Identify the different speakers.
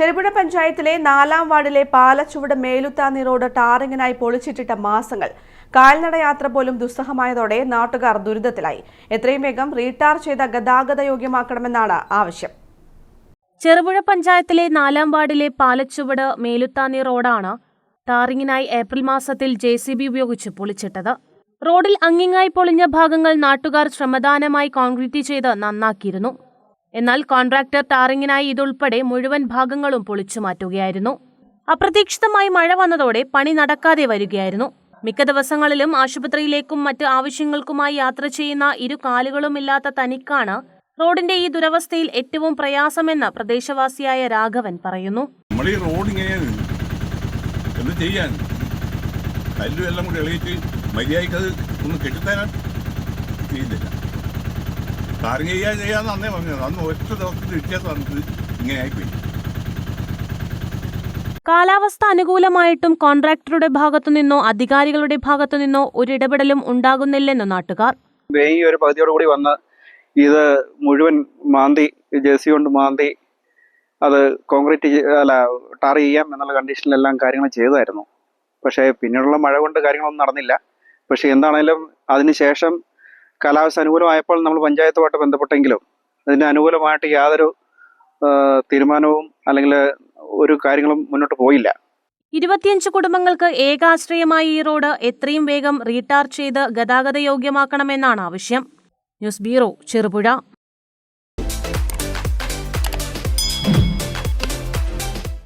Speaker 1: ചെറുപുഴ പഞ്ചായത്തിലെ നാലാം വാർഡിലെ പാലച്ചുവട് മേലുത്താന്നി റോഡ് ടാറിങ്ങിനായി പൊളിച്ചിട്ടിട്ട മാസങ്ങൾ. കാൽനട യാത്ര പോലും ദുസ്സഹമായതോടെ നാട്ടുകാർ ദുരിതത്തിലായി. എത്രയും വേഗം റീടാർ ചെയ്ത ഗതാഗത യോഗ്യമാക്കണമെന്നാണ് ആവശ്യം.
Speaker 2: ചെറുപുഴ പഞ്ചായത്തിലെ നാലാം വാർഡിലെ പാലച്ചുവട് മേലുത്താന്നി റോഡാണ് ടാറിങ്ങിനായി ഏപ്രിൽ മാസത്തിൽ ജെ സി ബി ഉപയോഗിച്ച് പൊളിച്ചിട്ടത്. റോഡിൽ അങ്ങിങ്ങായി പൊളിഞ്ഞ ഭാഗങ്ങൾ നാട്ടുകാർ ശ്രമദാനമായി കോൺക്രീറ്റ് ചെയ്ത് നന്നാക്കിയിരുന്നു. എന്നാൽ കോൺട്രാക്ടർ ടാറിങ്ങിനായി ഇതുൾപ്പെടെ മുഴുവൻ ഭാഗങ്ങളും പൊളിച്ചു മാറ്റുകയായിരുന്നു. അപ്രതീക്ഷിതമായി മഴ വന്നതോടെ പണി നടക്കാതെ വരികയായിരുന്നു. മിക്ക ദിവസങ്ങളിലും ആശുപത്രിയിലേക്കും മറ്റ് ആവശ്യങ്ങൾക്കുമായി യാത്ര ചെയ്യുന്ന ഇരു കാലുകളുമില്ലാത്ത തനിക്കാണ് റോഡിന്റെ ഈ ദുരവസ്ഥയിൽ ഏറ്റവും പ്രയാസമെന്ന് പ്രദേശവാസിയായ രാഘവൻ പറയുന്നു.
Speaker 3: നമ്മൾ ഈ റോഡ് ചെയ്യാൻ? കല്ലും എല്ലാം കൂടി മര്യാദയ്ക്ക് അത് ഒന്ന് കെട്ടിത്തരാൻ? ചെയ്യുന്നില്ല കാര്യം ചെയ്യാൻ ചെയ്യാന്ന് അന്നേ പറഞ്ഞത്. അന്ന് ഒറ്റ ദിവസത്തിൽ വ്യത്യാസം നമുക്ക് ഇങ്ങനെ ആയിപ്പോയി
Speaker 2: കാലാവസ്ഥ അനുകൂലമായിട്ടും കോൺട്രാക്ടറുടെ ഭാഗത്തുനിന്നോ അധികാരികളുടെ ഭാഗത്തുനിന്നോ ഒരിടപെടലും ഉണ്ടാകുന്നില്ലെന്ന് നാട്ടുകാർ.
Speaker 4: ഈ ഒരു പകുതിയോട് കൂടി വന്ന് ഇത് മുഴുവൻ മാന്തി ജെ സി കൊണ്ട് മാന്തി അത് കോൺക്രീറ്റ് അല്ല ടാർ ചെയ്യാം എന്നുള്ള കണ്ടീഷനിലെല്ലാം കാര്യങ്ങൾ ചെയ്തായിരുന്നു പക്ഷേ പിന്നീടുള്ള മഴ കൊണ്ട് കാര്യങ്ങളൊന്നും നടന്നില്ല. പക്ഷേ എന്താണേലും അതിനുശേഷം കാലാവസ്ഥ അനുകൂലമായപ്പോൾ നമ്മൾ പഞ്ചായത്തുമായിട്ട് ബന്ധപ്പെട്ടെങ്കിലും അതിന് അനുകൂലമായിട്ട് യാതൊരു തീരുമാനവും അല്ലെങ്കിൽ ഒരു കാര്യങ്ങളും മുന്നോട്ട് പോയില്ല.
Speaker 2: ഇരുപത്തിയഞ്ച് കുടുംബങ്ങൾക്ക് ഏകാശ്രയമായ ഈ റോഡ് എത്രയും വേഗം റീടാർ ചെയ്ത് ഗതാഗത യോഗ്യമാക്കണമെന്നാണ് ആവശ്യം. News bureau Cherupuzha.